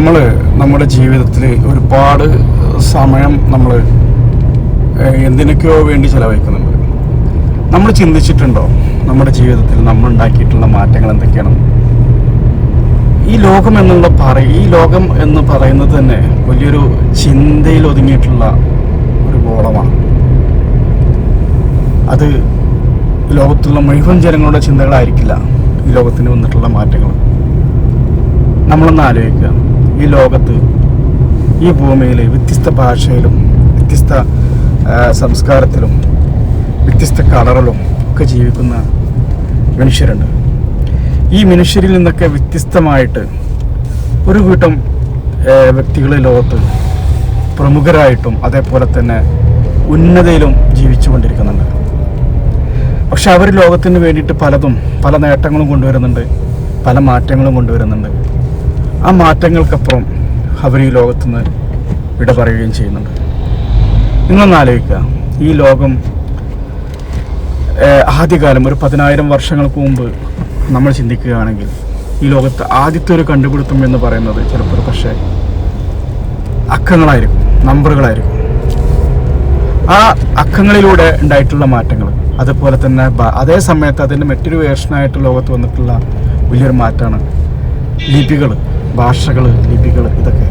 നമ്മൾ നമ്മുടെ ജീവിതത്തിൽ ഒരുപാട് സമയം നമ്മൾ എന്തിനൊക്കെയോ വേണ്ടി ചിലവഴിക്കുന്നുണ്ട്. നമ്മൾ ചിന്തിച്ചിട്ടുണ്ടോ? നമ്മുടെ ജീവിതത്തിൽ നമ്മൾ ഉണ്ടാക്കിയിട്ടുള്ള മാറ്റങ്ങൾ എന്തൊക്കെയാണ്? ഈ ലോകം എന്നുള്ള പറ ഈ ലോകം എന്ന് പറയുന്നത് തന്നെ വലിയൊരു ചിന്തയിൽ ഒതുങ്ങിയിട്ടുള്ള ഒരു ഗോളമാണ്. അത് ലോകത്തുള്ള മുഴുവൻ ജനങ്ങളുടെ ചിന്തകളായിരിക്കില്ല ഈ ലോകത്തിന് വന്നിട്ടുള്ള മാറ്റങ്ങൾ. നമ്മളൊന്ന് ആലോചിക്കുക. ഈ ലോകത്ത് ഈ ഭൂമിയിൽ വ്യത്യസ്ത ഭാഷയിലും വ്യത്യസ്ത സംസ്കാരത്തിലും വ്യത്യസ്ത കളറിലും ഒക്കെ ജീവിക്കുന്ന മനുഷ്യരുണ്ട്. ഈ മനുഷ്യരിൽ നിന്നൊക്കെ വ്യത്യസ്തമായിട്ട് ഒരു കൂട്ടം വ്യക്തികളെ ലോകത്ത് പ്രമുഖരായിട്ടും അതേപോലെ തന്നെ ഉന്നതയിലും ജീവിച്ചു കൊണ്ടിരിക്കുന്നുണ്ട് പക്ഷെ അവർ ലോകത്തിന് വേണ്ടിയിട്ട് പലതും പല നേട്ടങ്ങളും കൊണ്ടുവരുന്നുണ്ട് പല മാറ്റങ്ങളും കൊണ്ടുവരുന്നുണ്ട്. ആ മാറ്റങ്ങൾക്കപ്പുറം അവർ ഈ ലോകത്തുനിന്ന് വിട പറയുകയും ചെയ്യുന്നുണ്ട്. നിങ്ങളൊന്ന് ആലോചിക്കുക. ഈ ലോകം ആദ്യകാലം ഒരു പതിനായിരം വർഷങ്ങൾക്ക് മുമ്പ് നമ്മൾ ചിന്തിക്കുകയാണെങ്കിൽ ഈ ലോകത്ത് ആദ്യത്തെ ഒരു കണ്ടുപിടുത്തം എന്ന് പറയുന്നത് ചിലപ്പോൾ പക്ഷേ അക്കങ്ങളായിരിക്കും നമ്പറുകളായിരിക്കും. ആ അക്കങ്ങളിലൂടെ ഉണ്ടായിട്ടുള്ള മാറ്റങ്ങൾ അതുപോലെ തന്നെ അതേ സമയത്ത് അതിന്റെ മറ്റൊരു വേർഷനായിട്ട് ലോകത്ത് വന്നിട്ടുള്ള വലിയൊരു മാറ്റമാണ് ലിപികൾ. ഭാഷകൾ ലിപികൾ ഇതൊക്കെ.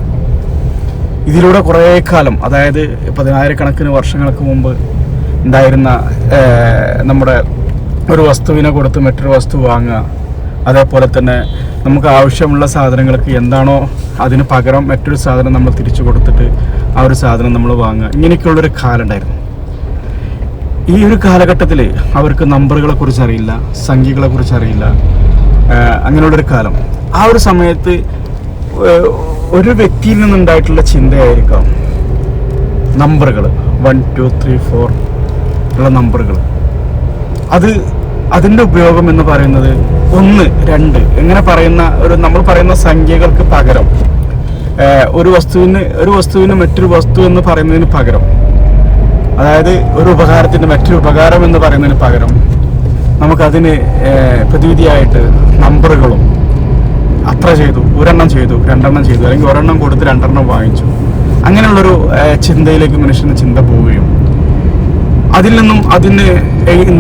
ഇതിലൂടെ കുറേ കാലം അതായത് പതിനായിരക്കണക്കിന് വർഷങ്ങൾക്ക് മുമ്പ് ഉണ്ടായിരുന്ന നമ്മുടെ ഒരു വസ്തുവിനെ കൊടുത്ത് മറ്റൊരു വസ്തു വാങ്ങുക അതേപോലെ തന്നെ നമുക്ക് ആവശ്യമുള്ള സാധനങ്ങൾക്ക് എന്താണോ അതിന് പകരം മറ്റൊരു സാധനം നമ്മൾ തിരിച്ചു കൊടുത്തിട്ട് ആ ഒരു സാധനം നമ്മൾ വാങ്ങുക. ഇങ്ങനെയൊക്കെയുള്ളൊരു കാലം ഉണ്ടായിരുന്നു. ഈ ഒരു കാലഘട്ടത്തിൽ അവർക്ക് നമ്പറുകളെ കുറിച്ച് അറിയില്ല സംഖ്യകളെ കുറിച്ച് അറിയില്ല അങ്ങനെയുള്ളൊരു കാലം. ആ ഒരു സമയത്ത് ഒരു വ്യക്തിയിൽ നിന്നുണ്ടായിട്ടുള്ള ചിന്തയായിരിക്കാം. നമ്പറുകൾ. വൺ ടു ത്രീ ഫോർ ഉള്ള നമ്പറുകൾ. അത് അതിന്റെ ഉപയോഗം എന്ന് പറയുന്നത് ഒന്ന് രണ്ട്. എങ്ങനെ പറയുന്ന ഒരു നമ്മൾ പറയുന്ന സംഖ്യകൾക്ക് പകരം. ഒരു വസ്തുവിന് ഒരു വസ്തുവിന് മറ്റൊരു വസ്തു എന്ന് പറയുന്നതിന് പകരം. അതായത് ഒരു ഉപകാരത്തിന് മറ്റൊരു ഉപകാരം എന്ന് പറയുന്നതിന് പകരം നമുക്കതിന് പ്രതിവിധിയായിട്ട് ചെയ്തു രണ്ടെണ്ണം ചെയ്തു. അല്ലെങ്കിൽ ഒരെണ്ണം കൊടുത്ത് രണ്ടെണ്ണം വാങ്ങിച്ചു. അങ്ങനെയുള്ളൊരു ചിന്തയിലേക്ക് മനുഷ്യന് ചിന്ത പോവുകയും. അതിൽ നിന്നും അതിന്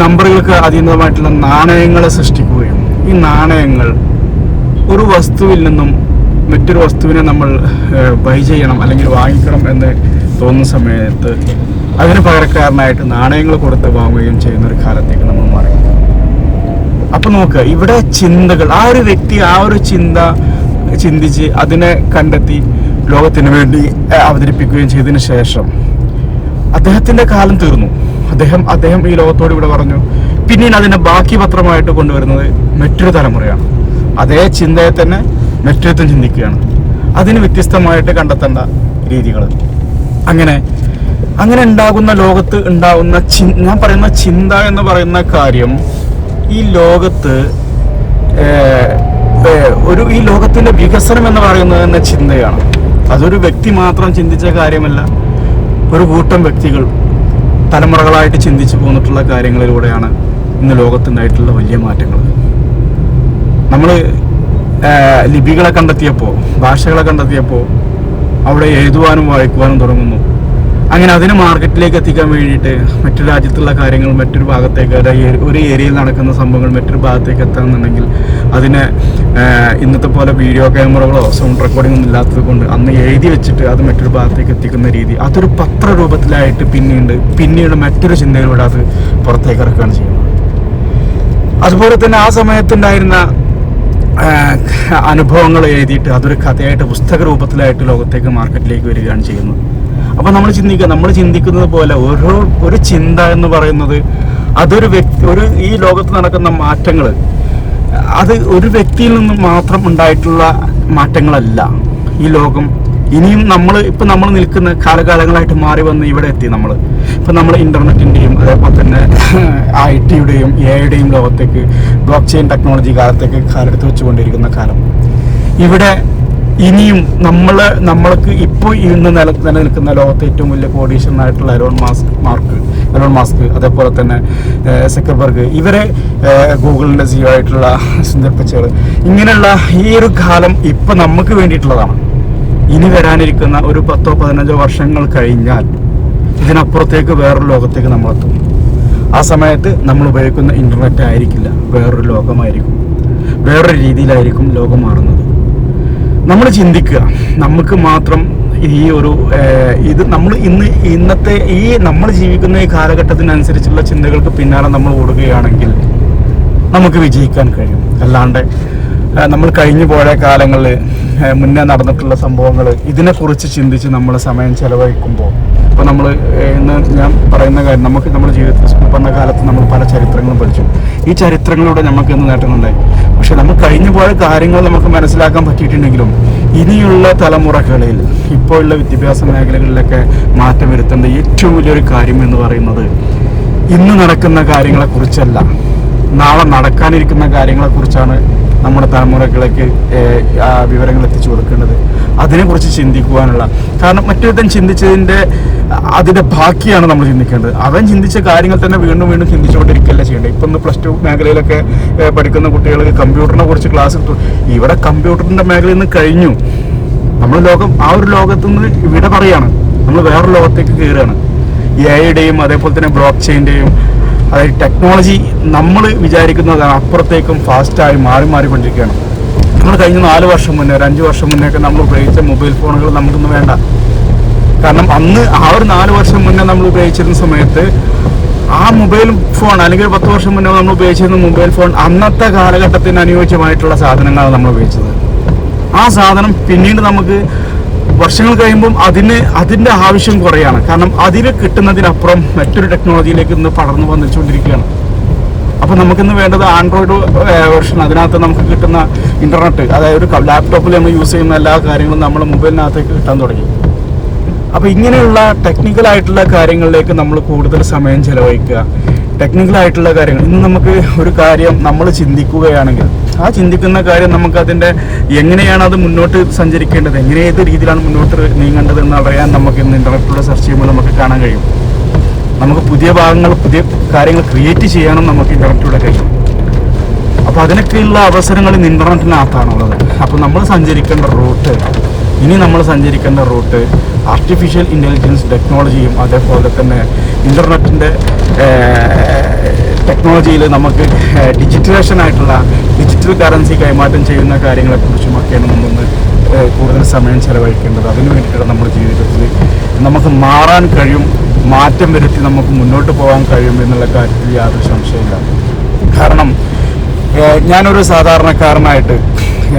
നമ്പറുകൾക്ക് അതീതമായിട്ടുള്ള നാണയങ്ങളെ സൃഷ്ടിക്കുകയും. ഈ നാണയങ്ങൾ ഒരു വസ്തുവിൽ നിന്നും മറ്റൊരു വസ്തുവിനെ നമ്മൾ ബൈ ചെയ്യണം അല്ലെങ്കിൽ വാങ്ങിക്കണം എന്ന് തോന്നുന്ന സമയത്ത് അതിന് പകരക്കാരനായിട്ട് നാണയങ്ങൾ കൊടുത്ത് വാങ്ങുകയും ചെയ്യുന്ന ഒരു കാലത്തേക്ക് നമ്മൾ മാറി. അപ്പൊ നോക്കുക ഇവിടെ ചിന്തകൾ ആ ഒരു വ്യക്തി ആ ഒരു ചിന്ത ചിന്തിച്ച് അതിനെ കണ്ടെത്തി ലോകത്തിന് വേണ്ടി അവതരിപ്പിക്കുകയും ചെയ്തതിന് ശേഷം അദ്ദേഹത്തിന്റെ കാലം തീർന്നു. അദ്ദേഹം അദ്ദേഹം ഈ ലോകത്തോട് ഇവിടെ പറഞ്ഞു പിന്നീട് അതിന്റെ ബാക്കി പത്രമായിട്ട് കൊണ്ടുവരുന്നത് മറ്റൊരു തലമുറയാണ്. അതേ ചിന്തയെ തന്നെ മറ്റൊരുത്തും ചിന്തിക്കുകയാണ്. അതിന് വ്യത്യസ്തമായിട്ട് കണ്ടെത്തേണ്ട രീതികൾ. അങ്ങനെ അങ്ങനെ ഉണ്ടാകുന്ന ലോകത്ത് ഉണ്ടാകുന്ന ചി- ഞാൻ പറയുന്ന ചിന്ത എന്ന് പറയുന്ന കാര്യം ഈ ലോകത്ത് ഒരു ഈ ലോകത്തിന്റെ വികസനം എന്ന് പറയുന്നത് തന്നെ ചിന്തയാണ്. അതൊരു വ്യക്തി മാത്രം ചിന്തിച്ച കാര്യമല്ല ഒരു കൂട്ടം വ്യക്തികൾ തലമുറകളായിട്ട് ചിന്തിച്ചു പോന്നിട്ടുള്ള കാര്യങ്ങളിലൂടെയാണ് ഇന്ന് ലോകത്തുണ്ടായിട്ടുള്ള വലിയ മാറ്റങ്ങൾ. നമ്മൾ ലിപികളെ കണ്ടെത്തിയപ്പോൾ ഭാഷകളെ കണ്ടെത്തിയപ്പോൾ അവിടെ എഴുതുവാനും വായിക്കുവാനും തുടങ്ങുന്നു. അങ്ങനെ അതിനെ മാർക്കറ്റിലേക്ക് എത്തിക്കാൻ വേണ്ടിയിട്ട് മറ്റു രാജ്യത്തുള്ള കാര്യങ്ങൾ മറ്റൊരു ഭാഗത്തേക്ക് ഒരു ഒരു ഏരിയയിൽ നടക്കുന്ന സംഭവങ്ങൾ മറ്റൊരു ഭാഗത്തേക്ക് എത്തണമെന്നുണ്ടെങ്കിൽ അതിനെ ഇന്നത്തെ പോലെ വീഡിയോ ക്യാമറകളോ സൗണ്ട് റെക്കോർഡിംഗ് ഒന്നും ഇല്ലാത്തത് കൊണ്ട് അന്ന് എഴുതി വെച്ചിട്ട് അത് മറ്റൊരു ഭാഗത്തേക്ക് എത്തിക്കുന്ന രീതി. അതൊരു പത്ര രൂപത്തിലായിട്ട് പിന്നീട് പിന്നീട് മറ്റൊരു ചിന്തയിലൂടെ അത് പുറത്തേക്ക് ഇറക്കുകയാണ് ചെയ്യുന്നത്. അതുപോലെ തന്നെ ആ സമയത്തുണ്ടായിരുന്ന അനുഭവങ്ങൾ എഴുതിയിട്ട് അതൊരു കഥയായിട്ട് പുസ്തക രൂപത്തിലായിട്ട് ലോകത്തേക്ക് മാർക്കറ്റിലേക്ക് വരികയാണ് ചെയ്യുന്നത്. അപ്പൊ നമ്മൾ ചിന്തിക്കുക നമ്മൾ ചിന്തിക്കുന്നത് പോലെ ഓരോ ഒരു ചിന്ത എന്ന് പറയുന്നത് അതൊരു വ്യക്തി ഒരു ഈ ലോകത്ത് നടക്കുന്ന മാറ്റങ്ങൾ അത് ഒരു വ്യക്തിയിൽ നിന്നും മാത്രം ഉണ്ടായിട്ടുള്ള മാറ്റങ്ങളല്ല ഈ ലോകം. ഇനിയും നമ്മൾ ഇപ്പം നമ്മൾ നിൽക്കുന്ന കാലകാലങ്ങളായിട്ട് മാറി വന്ന് ഇവിടെ എത്തി നമ്മൾ ഇപ്പം നമ്മൾ ഇന്റർനെറ്റിന്റെയും അതേപോലെ തന്നെ ഐ ടിയുടെയും എ ഐയുടെയും ലോകത്തേക്ക് ബ്ലോക്ക് ചെയിൻ ടെക്നോളജി കാലത്തേക്ക് കാലെടുത്ത് വെച്ചുകൊണ്ടിരിക്കുന്ന കാലം. ഇവിടെ ഇനിയും നമ്മളെ നമ്മൾക്ക് ഇപ്പോൾ ഇന്ന് നില നിലനിൽക്കുന്ന ലോകത്തെ ഏറ്റവും വലിയ കോടീശ്വരനായിട്ടുള്ള Elon Musk Mark Elon Musk അതേപോലെ തന്നെ സെക്രബർഗ് ഇവരെ ഗൂഗിളിന്റെ സിഒ ആയിട്ടുള്ള സുന്ദർ ഇങ്ങനെയുള്ള ഈ ഒരു കാലം ഇപ്പം നമുക്ക് വേണ്ടിയിട്ടുള്ളതാണ്. ഇനി വരാനിരിക്കുന്ന ഒരു പത്തോ പതിനഞ്ചോ വർഷങ്ങൾ കഴിഞ്ഞാൽ ഇതിനപ്പുറത്തേക്ക് വേറൊരു ലോകത്തേക്ക് നമ്മളെത്തും ആ സമയത്ത് നമ്മൾ ഉപയോഗിക്കുന്ന ഇന്റർനെറ്റ് ആയിരിക്കില്ല. വേറൊരു ലോകമായിരിക്കും. വേറൊരു രീതിയിലായിരിക്കും ലോകം മാറുന്നത്. നമ്മൾ ചിന്തിക്കുക. നമുക്ക് മാത്രം ഈ ഒരു ഇത് നമ്മൾ ഇന്ന് ഇന്നത്തെ ഈ നമ്മൾ ജീവിക്കുന്ന ഈ കാലഘട്ടത്തിനനുസരിച്ചുള്ള ചിന്തകൾക്ക് പിന്നാലെ നമ്മൾ ഓടുകയാണെങ്കിൽ നമുക്ക് വിജയിക്കാൻ കഴിയും. അല്ലാണ്ട് നമ്മൾ കഴിഞ്ഞു പോയ കാലങ്ങളിൽ മുന്നേ നടന്നിട്ടുള്ള സംഭവങ്ങൾ ഇതിനെക്കുറിച്ച് ചിന്തിച്ച് നമ്മൾ സമയം ചെലവഴിക്കുമ്പോൾ ഇപ്പോൾ നമ്മൾ ഇന്ന് ഞാൻ പറയുന്ന കാര്യം നമുക്ക് നമ്മുടെ ജീവിതത്തിൽ സ്കൂൾ പറഞ്ഞ കാലത്ത് നമ്മൾ പല ചരിത്രങ്ങളും പഠിച്ചു. ഈ ചരിത്രങ്ങളിലൂടെ നമുക്ക് ഇന്ന് നേട്ടങ്ങളുണ്ടായി? പക്ഷെ നമ്മൾ കഴിഞ്ഞു പോയ കാര്യങ്ങൾ നമുക്ക് മനസ്സിലാക്കാൻ പറ്റിയിട്ടുണ്ടെങ്കിലും ഇനിയുള്ള തലമുറകളിൽ ഇപ്പോൾ ഉള്ള വിദ്യാഭ്യാസ മേഖലകളിലൊക്കെ മാറ്റം വരുത്തേണ്ട ഏറ്റവും വലിയൊരു കാര്യം എന്ന് പറയുന്നത് ഇന്ന് നടക്കുന്ന കാര്യങ്ങളെക്കുറിച്ചല്ല നാളെ നടക്കാനിരിക്കുന്ന കാര്യങ്ങളെ കുറിച്ചാണ് നമ്മുടെ തലമുറകളിലേക്ക് ആ വിവരങ്ങൾ എത്തിച്ചു കൊടുക്കേണ്ടത്. അതിനെക്കുറിച്ച് ചിന്തിക്കുവാനുള്ള. കാരണം മറ്റൊരുത്തൻ ചിന്തിച്ചതിന്റെ അതിന്റെ ബാക്കിയാണ് നമ്മൾ ചിന്തിക്കേണ്ടത്. അവൻ ചിന്തിച്ച കാര്യങ്ങൾ തന്നെ വീണ്ടും വീണ്ടും ചിന്തിച്ചുകൊണ്ടിരിക്കുകയല്ല ചെയ്യേണ്ടത്. ഇപ്പം ഇന്ന് പ്ലസ് ടു മേഖലയിലൊക്കെ പഠിക്കുന്ന കുട്ടികൾക്ക് കമ്പ്യൂട്ടറിനെ കുറിച്ച് ക്ലാസ് എടുത്തു. ഇവിടെ കമ്പ്യൂട്ടറിന്റെ മേഖലയിൽ നിന്ന് കഴിഞ്ഞു. നമ്മൾ ലോകം ആ ഒരു ലോകത്തു നിന്ന് ഇവിടെ പറയാണ്. നമ്മൾ വേറൊരു ലോകത്തേക്ക് കയറുകയാണ്. എ ഐയുടെയും അതേപോലെ തന്നെ ബ്ലോക്ക് ചെയിന്റെയും അതായത് ടെക്നോളജി നമ്മൾ വിചാരിക്കുന്നതാണ് അപ്പുറത്തേക്കും ഫാസ്റ്റായി മാറി മാറിക്കൊണ്ടിരിക്കുകയാണ് നമ്മൾ കഴിഞ്ഞ നാല് വർഷം മുന്നേ ഒരു അഞ്ച് വർഷം മുന്നേ ഒക്കെ നമ്മൾ ഉപയോഗിച്ച മൊബൈൽ ഫോണുകൾ നമുക്കൊന്നും വേണ്ട. കാരണം അന്ന് ആ ഒരു നാല് വർഷം മുന്നേ നമ്മൾ ഉപയോഗിച്ചിരുന്ന സമയത്ത് ആ മൊബൈൽ ഫോൺ അല്ലെങ്കിൽ പത്ത് വർഷം മുന്നേ നമ്മൾ ഉപയോഗിച്ചിരുന്ന മൊബൈൽ ഫോൺ അന്നത്തെ കാലഘട്ടത്തിന് അനുയോജ്യമായിട്ടുള്ള സാധനങ്ങളാണ് നമ്മൾ ഉപയോഗിച്ചത്. ആ സാധനം പിന്നീട് നമുക്ക് വർഷങ്ങൾ കഴിയുമ്പം അതിന് അതിന്റെ ആവശ്യം കുറയാണ്. കാരണം അതിന് കിട്ടുന്നതിനപ്പുറം മറ്റൊരു ടെക്നോളജിയിലേക്ക് ഇന്ന് പടർന്നു വന്നിച്ചുകൊണ്ടിരിക്കുകയാണ് അപ്പോൾ നമുക്കിന്ന് വേണ്ടത് ആൻഡ്രോയിഡ് വെർഷൻ അതിനകത്ത് നമുക്ക് കിട്ടുന്ന ഇന്റർനെറ്റ് അതായത് ഒരു ലാപ്ടോപ്പിൽ നമ്മൾ യൂസ് ചെയ്യുന്ന എല്ലാ കാര്യങ്ങളും നമ്മൾ മൊബൈലിനകത്തേക്ക് കിട്ടാൻ തുടങ്ങി. അപ്പോൾ ഇങ്ങനെയുള്ള ടെക്നിക്കൽ ആയിട്ടുള്ള കാര്യങ്ങളിലേക്ക് നമ്മൾ കൂടുതൽ സമയം ചെലവഴിക്കുക. ടെക്നിക്കൽ ആയിട്ടുള്ള കാര്യങ്ങൾ. ഇന്ന് നമുക്ക് ഒരു കാര്യം നമ്മൾ ചിന്തിക്കുകയാണെങ്കിൽ ആ ചിന്തിക്കുന്ന കാര്യം നമുക്ക് അതിന്റെ എങ്ങനെയാണ് അത് മുന്നോട്ട് സഞ്ചരിക്കേണ്ടത്? എങ്ങനെ ഏത് രീതിയിലാണ് മുന്നോട്ട് നീങ്ങേണ്ടത് എന്ന് അറിയാൻ നമുക്ക് ഇന്ന് ഇന്റർനെറ്റിലൂടെ സെർച്ച് ചെയ്യുമ്പോൾ നമുക്ക് കാണാൻ കഴിയും. നമുക്ക് പുതിയ ഭാഗങ്ങൾ പുതിയ കാര്യങ്ങൾ ക്രിയേറ്റ് ചെയ്യാനും നമുക്ക് ഇന്റർനെറ്റിലൂടെ കഴിയും. അപ്പോൾ അതിനൊക്കെയുള്ള അവസരങ്ങൾ ഇന്ന് ഇന്റർനെറ്റിനകത്താണുള്ളത് അപ്പോൾ നമ്മൾ സഞ്ചരിക്കേണ്ട റൂട്ട് ഇനി നമ്മൾ സഞ്ചരിക്കേണ്ട റൂട്ട് ആർട്ടിഫിഷ്യൽ ഇന്റലിജൻസ് ടെക്നോളജിയും അതേപോലെ തന്നെ ഇന്റർനെറ്റിന്റെ ടെക്നോളജിയിൽ നമുക്ക് ഡിജിറ്റലേഷൻ ആയിട്ടുള്ള ഡിജിറ്റൽ കറൻസി കൈമാറ്റം ചെയ്യുന്ന കാര്യങ്ങളെക്കുറിച്ചുമൊക്കെയാണ് നമ്മളൊന്ന് കൂടുതൽ സമയം ചെലവഴിക്കേണ്ടത്. അതിനു വേണ്ടിയിട്ടാണ് നമ്മുടെ ജീവിതത്തിൽ നമുക്ക് മാറാൻ കഴിയും മാറ്റം വരുത്തി നമുക്ക് മുന്നോട്ട് പോകാൻ കഴിയും എന്നുള്ള കാര്യത്തിൽ യാതൊരു സംശയമില്ല കാരണം ഞാനൊരു സാധാരണക്കാരനായിട്ട്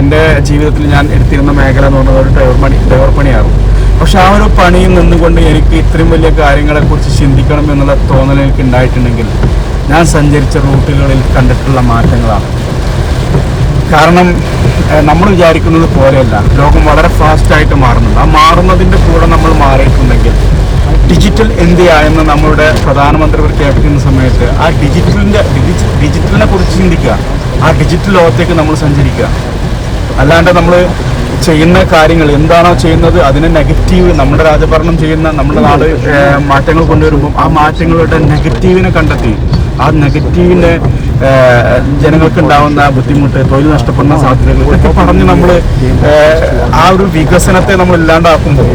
എന്റെ ജീവിതത്തിൽ ഞാൻ എടുത്തിരുന്ന മേഖല എന്ന് പറഞ്ഞത് ഒരു ഡ്രൈവർ പണി ഡ്രൈവർ പണിയായിരുന്നു. പക്ഷെ ആ ഒരു പണിയിൽ നിന്നുകൊണ്ട് എനിക്ക് ഇത്രയും വലിയ കാര്യങ്ങളെക്കുറിച്ച് ചിന്തിക്കണം എന്നുള്ള തോന്നൽ എനിക്ക് ഉണ്ടായിട്ടുണ്ടെങ്കിൽ ഞാൻ സഞ്ചരിച്ച റൂട്ടുകളിൽ കണ്ടിട്ടുള്ള മാറ്റങ്ങളാണ്. കാരണം നമ്മൾ വിചാരിക്കുന്നത് പോലെയല്ല. ലോകം വളരെ ഫാസ്റ്റായിട്ട് മാറുന്നുണ്ട്. ആ മാറുന്നതിന്റെ കൂടെ നമ്മൾ മാറിയിട്ടുണ്ടെങ്കിൽ ഡിജിറ്റൽ ഇന്ത്യ എന്ന് നമ്മളുടെ പ്രധാനമന്ത്രി പ്രഖ്യാപിക്കുന്ന സമയത്ത് ആ ഡിജിറ്റലിന്റെ ഡിജിറ്റലിനെ കുറിച്ച് ചിന്തിക്കുക. ആ ഡിജിറ്റൽ ലോകത്തേക്ക് നമ്മൾ സഞ്ചരിക്കുക. അല്ലാണ്ട് നമ്മൾ ചെയ്യുന്ന കാര്യങ്ങൾ എന്താണോ ചെയ്യുന്നത് അതിന് നെഗറ്റീവ് നമ്മുടെ രാജഭരണം ചെയ്യുന്ന നമ്മുടെ നാട് മാറ്റങ്ങൾ കൊണ്ടുവരുമ്പോൾ ആ മാറ്റങ്ങളുടെ നെഗറ്റീവിനെ കണ്ടെത്തി. ആ നെഗറ്റീവിന്റെ ജനങ്ങൾക്ക് ഉണ്ടാവുന്ന ബുദ്ധിമുട്ട് തൊഴിൽ നഷ്ടപ്പെടുന്ന സാധ്യതകൾ ഇതൊക്കെ പറഞ്ഞ് നമ്മൾ ആ ഒരു വികസനത്തെ നമ്മൾ ഇല്ലാണ്ടാക്കുമ്പോൾ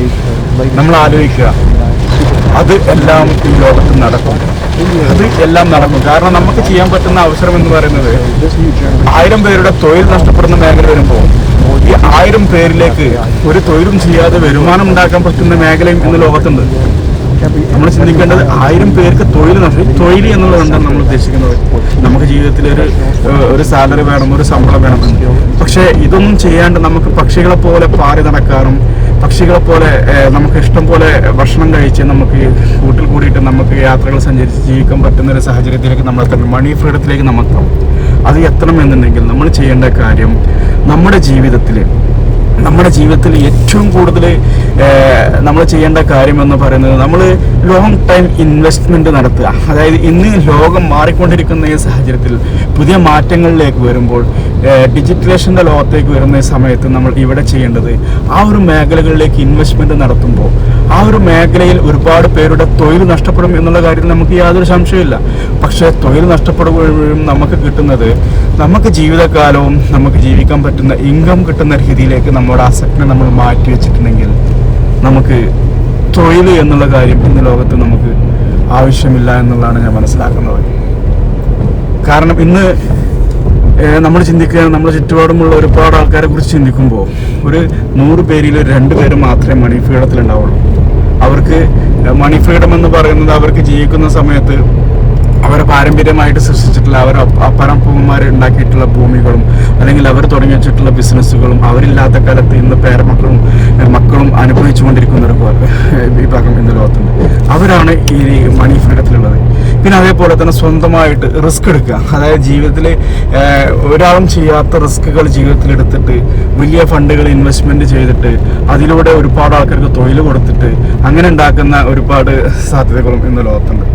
നമ്മൾ ആലോചിക്കുക അത് എല്ലാം ഈ ലോകത്ത് നടക്കും. അത് എല്ലാം നടക്കും. കാരണം നമുക്ക് ചെയ്യാൻ പറ്റുന്ന അവസരം എന്ന് പറയുന്നത് ആയിരം പേരുടെ തൊഴിൽ നഷ്ടപ്പെടുന്ന മേഖല വരുമ്പോൾ ഈ ആയിരം പേരിലേക്ക് ഒരു തൊഴിലും ചെയ്യാതെ വരുമാനം ഉണ്ടാക്കാൻ പറ്റുന്ന മേഖലയും ഇന്ന് ലോകത്തുണ്ട്. നമ്മൾ ചിന്തിക്കേണ്ടത് ആയിരം പേർക്ക് തൊഴിൽ നമ്മൾ തൊഴിൽ എന്നുള്ളതുകൊണ്ടാണ് നമ്മൾ ഉദ്ദേശിക്കുന്നത്. നമുക്ക് ജീവിതത്തിൽ ഒരു ഒരു സാലറി വേണം ഒരു ശമ്പളം വേണം. പക്ഷേ ഇതൊന്നും ചെയ്യാണ്ട് നമുക്ക് പക്ഷികളെ പോലെ പാറി നടക്കാനും പക്ഷികളെ പോലെ നമുക്ക് ഇഷ്ടം പോലെ ഭക്ഷണം കഴിച്ച് നമുക്ക് കൂട്ടിൽ കൂടിയിട്ട് നമുക്ക് യാത്രകൾ സഞ്ചരിച്ച് ജീവിക്കാൻ പറ്റുന്ന ഒരു സാഹചര്യത്തിലേക്ക് നമ്മൾ മണി ഫ്രീഡത്തിലേക്ക് നമ്മൾ എത്തണം അത് എത്തണമെന്നുണ്ടെങ്കിൽ നമ്മൾ ചെയ്യേണ്ട കാര്യം നമ്മുടെ ജീവിതത്തിൽ നമ്മുടെ ജീവിതത്തിൽ ഏറ്റവും കൂടുതൽ നമ്മൾ ചെയ്യേണ്ട കാര്യം എന്ന് പറയുന്നത് നമ്മൾ ലോങ് ടൈം ഇൻവെസ്റ്റ്മെന്റ് നടത്തുക. അതായത് ഇന്ന് ലോകം മാറിക്കൊണ്ടിരിക്കുന്ന ഈ സാഹചര്യത്തിൽ പുതിയ മാറ്റങ്ങളിലേക്ക് വരുമ്പോൾ ഡിജിറ്റലൈസേഷന്റെ ലോകത്തേക്ക് വരുന്ന സമയത്ത് നമ്മൾ ഇവിടെ ചെയ്യേണ്ടത് ആ ഒരു മേഖലകളിലേക്ക് ഇൻവെസ്റ്റ്മെന്റ് നടത്തുമ്പോൾ ആ ഒരു മേഖലയിൽ ഒരുപാട് പേരുടെ തൊഴിൽ നഷ്ടപ്പെടും എന്നുള്ള കാര്യത്തിൽ നമുക്ക് യാതൊരു സംശയമില്ല പക്ഷേ തൊഴിൽ നഷ്ടപ്പെടുമ്പോഴും നമുക്ക് കിട്ടുന്നത് നമുക്ക് ജീവിതകാലവും നമുക്ക് ജീവിക്കാൻ പറ്റുന്ന ഇൻകം കിട്ടുന്ന രീതിയിലേക്ക് നമ്മുടെ ആസക്തിനെ നമ്മൾ മാറ്റി വെച്ചിട്ടുണ്ടെങ്കിൽ നമുക്ക് തൊഴിൽ എന്നുള്ള കാര്യം ഇന്ന് ലോകത്ത് നമുക്ക് ആവശ്യമില്ല എന്നുള്ളതാണ് ഞാൻ മനസ്സിലാക്കുന്നത്. കാരണം ഇന്ന് നമ്മൾ ചിന്തിക്കുക നമ്മുടെ ചുറ്റുപാടുമുള്ള ഒരുപാട് ആൾക്കാരെ കുറിച്ച് ചിന്തിക്കുമ്പോൾ ഒരു നൂറ് പേരിൽ രണ്ട് പേര് മാത്രമേ മണി ഫ്രീഡത്തിൽ ഉണ്ടാവുള്ളൂ അവർക്ക് മണി ഫ്രീഡം എന്ന് പറയുന്നത് അവർക്ക് ജീവിക്കുന്ന സമയത്ത് അവരെ പാരമ്പര്യമായിട്ട് സൃഷ്ടിച്ചിട്ടുള്ള അവർ അപ്പനപ്പന്മാർ ഉണ്ടാക്കിയിട്ടുള്ള ഭൂമികളും അല്ലെങ്കിൽ അവർ തുടങ്ങി വെച്ചിട്ടുള്ള ബിസിനസ്സുകളും അവരില്ലാത്ത കാലത്ത് ഇന്ന് പേരമക്കളും മക്കളും അനുഭവിച്ചുകൊണ്ടിരിക്കുന്ന ഒരു വിഭാഗം ഇന്ന് ലോകത്തുണ്ട്. അവരാണ് ഈ മണി ഫ്രീഡത്തിലുള്ളത്. പിന്നെ അതേപോലെ തന്നെ സ്വന്തമായിട്ട് റിസ്ക് എടുക്കുക. അതായത് ജീവിതത്തിൽ ഒരാളും ചെയ്യാത്ത റിസ്ക്കുകൾ ജീവിതത്തിൽ എടുത്തിട്ട് വലിയ ഫണ്ടുകൾ ഇൻവെസ്റ്റ്മെന്റ് ചെയ്തിട്ട് അതിലൂടെ ഒരുപാട് ആൾക്കാർക്ക് തൊഴിൽ കൊടുത്തിട്ട് അങ്ങനെ ഉണ്ടാക്കുന്ന ഒരുപാട് സാധ്യതകളും ഇന്ന് ലോകത്തുണ്ട്.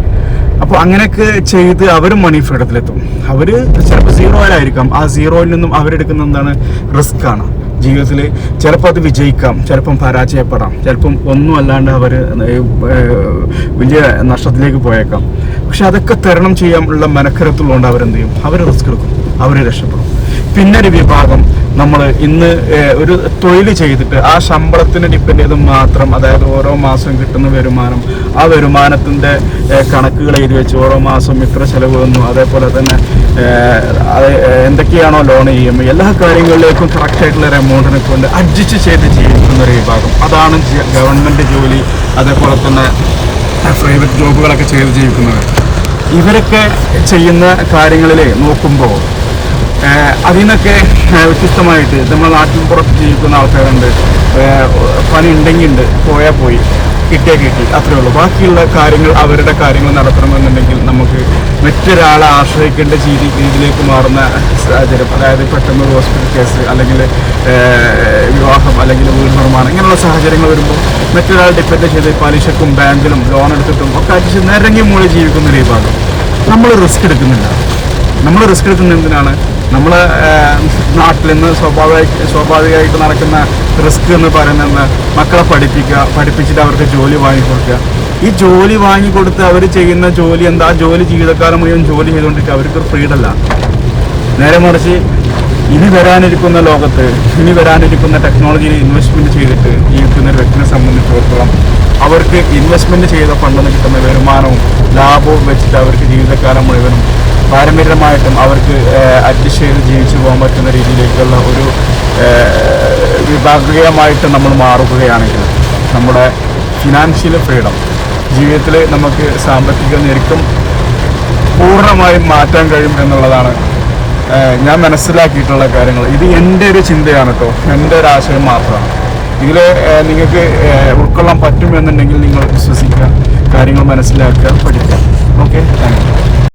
അപ്പോൾ അങ്ങനെയൊക്കെ ചെയ്ത് അവരും മണി ഫ്രീഡത്തിലെത്തും അവർ ചിലപ്പോൾ സീറോയിലായിരിക്കാം ആ സീറോയിൽ നിന്നും അവരെടുക്കുന്ന എന്താണ്? റിസ്ക് ആണ്. ജീവിതത്തിൽ ചിലപ്പോൾ അത് വിജയിക്കാം. ചിലപ്പം പരാജയപ്പെടാം. ചിലപ്പം ഒന്നും അല്ലാണ്ട് അവർ വലിയ നഷ്ടത്തിലേക്ക് പോയേക്കാം. പക്ഷെ അതൊക്കെ തരണം ചെയ്യാനുള്ള മനക്കരത്തുള്ളതുകൊണ്ട് അവരെന്ത് ചെയ്യും? അവർ റിസ്ക് എടുക്കും. അവർ രക്ഷപ്പെടും. പിന്നെ ഒരു വിഭാഗം നമ്മൾ ഇന്ന് ഒരു തൊഴിൽ ചെയ്തിട്ട് ആ ശമ്പളത്തിന് ഡിപ്പെൻഡ് ചെയ്ത് മാത്രം അതായത് ഓരോ മാസം കിട്ടുന്ന വരുമാനം ആ വരുമാനത്തിന്റെ കണക്കുകൾ എഴുതി വെച്ച് ഓരോ മാസം ഇത്ര ചെലവ് വന്നു. അതേപോലെ തന്നെ എന്തൊക്കെയാണോ ലോൺ ഇ എല്ലാ കാര്യങ്ങളിലേക്കും കറക്റ്റ് ആയിട്ടുള്ള ഒരു എമൗണ്ടിനെ കൊണ്ട് അഡ്ജസ്റ്റ് ചെയ്ത് ജീവിക്കുന്ന ഒരു വിഭാഗം. അതാണ് ഗവൺമെന്റ് ജോലി അതേപോലെ തന്നെ പ്രൈവറ്റ് ജോബുകളൊക്കെ ചെയ്ത് ജീവിക്കുന്നത് ഇവരൊക്കെ ചെയ്യുന്ന കാര്യങ്ങളിൽ നോക്കുമ്പോൾ അതിൽ നിന്നൊക്കെ വ്യത്യസ്തമായിട്ട് നമ്മുടെ നാട്ടിൽ പുറത്ത് ജീവിക്കുന്ന ആൾക്കാരുണ്ട്. പണി ഉണ്ടെങ്കിൽ ഉണ്ട് പോയാൽ പോയി കിട്ടിയാൽ കിട്ടി അത്രേ ഉള്ളൂ. ബാക്കിയുള്ള കാര്യങ്ങൾ അവരുടെ കാര്യങ്ങൾ നടത്തണമെന്നുണ്ടെങ്കിൽ നമുക്ക് മറ്റൊരാളെ ആശ്രയിക്കേണ്ട രീതി രീതിയിലേക്ക് മാറുന്ന സാഹചര്യം അതായത് പെട്ടെന്ന് ഹോസ്പിറ്റൽ കേസ് അല്ലെങ്കിൽ വിവാഹം അല്ലെങ്കിൽ വീട് നിർമ്മാണം ഇങ്ങനെയുള്ള സാഹചര്യങ്ങൾ വരുമ്പോൾ മറ്റൊരാൾ ഡിപ്പെൻഡ് ചെയ്ത് പലിശക്കും ബാങ്കിലും ലോൺ എടുത്തിട്ടും ഒക്കെ അടിച്ച് നിരങ്ങി മൂളി ജീവിക്കുന്ന ഒരു വിഭാഗം. നമ്മൾ റിസ്ക് എടുക്കുന്നില്ല. നമ്മൾ റിസ്ക് എടുക്കുന്നത് എന്തിനാണ്? നമ്മൾ നാട്ടിൽ നിന്ന് സ്വാഭാവിക സ്വാഭാവികമായിട്ട് നടക്കുന്ന റിസ്ക് എന്ന് പറയുന്നത് മക്കളെ പഠിപ്പിക്കുക പഠിപ്പിച്ചിട്ട് അവർക്ക് ജോലി വാങ്ങിക്കൊടുക്കുക ഈ ജോലി വാങ്ങിക്കൊടുത്ത് അവർ ചെയ്യുന്ന ജോലി എന്താ? ജോലി ജീവിതക്കാരൻ മുഴുവൻ ജോലി ചെയ്തുകൊണ്ടിട്ട് അവർക്ക് ഫ്രീഡല്ല നേരെ മറിച്ച് ഇനി വരാനിരിക്കുന്ന ലോകത്ത് ഇനി വരാനിരിക്കുന്ന ടെക്നോളജിയിൽ ഇൻവെസ്റ്റ്മെന്റ് ചെയ്തിട്ട് ജീവിക്കുന്ന ഒരു വ്യക്തിനെ സംബന്ധിച്ചിടത്തോളം അവർക്ക് ഇൻവെസ്റ്റ്മെന്റ് ചെയ്ത ഫണ്ടിൽ നിന്ന് കിട്ടുന്ന വരുമാനവും ലാഭവും വെച്ചിട്ട് അവർക്ക് ജീവിതകാലം മുഴുവനും പാരമ്പര്യമായിട്ടും അവർക്ക് അഡ്ജസ്റ്റ് ചെയ്ത് ജീവിച്ചു പോകാൻ പറ്റുന്ന രീതിയിലേക്കുള്ള ഒരു വിഭാഗീയമായിട്ട് നമ്മൾ മാറുകയാണെങ്കിൽ നമ്മുടെ ഫിനാൻഷ്യൽ ഫ്രീഡം ജീവിതത്തിൽ നമുക്ക് സാമ്പത്തിക ഞെരുക്കം പൂർണമായും മാറ്റാൻ കഴിയും എന്നുള്ളതാണ് ഞാൻ മനസ്സിലാക്കിയിട്ടുള്ള കാര്യങ്ങൾ. ഇത് എന്റെ ഒരു ചിന്തയാണ് കേട്ടോ എന്റെ ഒരു ആശയം മാത്രമാണ്. ഇതിൽ നിങ്ങൾക്ക് ഉൾക്കൊള്ളാൻ പറ്റുമെന്നുണ്ടെങ്കിൽ നിങ്ങൾ വിശ്വസിക്കുക കാര്യങ്ങൾ മനസ്സിലാക്കുക പഠിക്കുക. ഓക്കെ? Thank you.